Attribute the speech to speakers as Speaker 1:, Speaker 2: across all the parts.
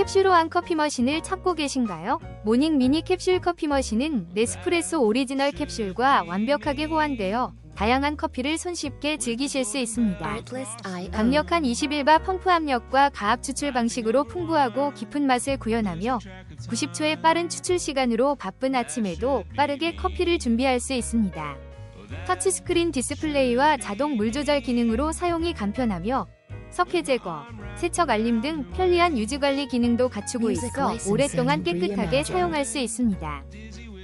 Speaker 1: 캡슐로 한 커피 머신을 찾고 계신가요? 모닝 미니 캡슐 커피 머신은 네스프레소 오리지널 캡슐과 완벽하게 호환되어 다양한 커피를 손쉽게 즐기실 수 있습니다. 강력한 21바 펌프 압력과 가압 추출 방식으로 풍부하고 깊은 맛을 구현하며 90초의 빠른 추출 시간으로 바쁜 아침에도 빠르게 커피를 준비할 수 있습니다. 터치스크린 디스플레이와 자동 물 조절 기능으로 사용이 간편하며 석회 제거, 세척 알림 등 편리한 유지 관리 기능도 갖추고 있어 오랫동안 깨끗하게 사용할 수 있습니다.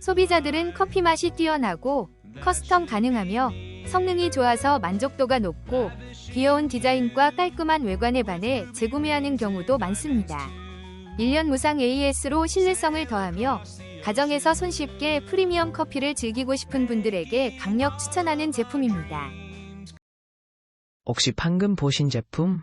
Speaker 1: 소비자들은 커피 맛이 뛰어나고 커스텀 가능하며 성능이 좋아서 만족도가 높고 귀여운 디자인과 깔끔한 외관에 반해 재구매하는 경우도 많습니다. 1년 무상 AS로 신뢰성을 더하며 가정에서 손쉽게 프리미엄 커피를 즐기고 싶은 분들에게 강력 추천하는 제품입니다.
Speaker 2: 혹시 방금 보신 제품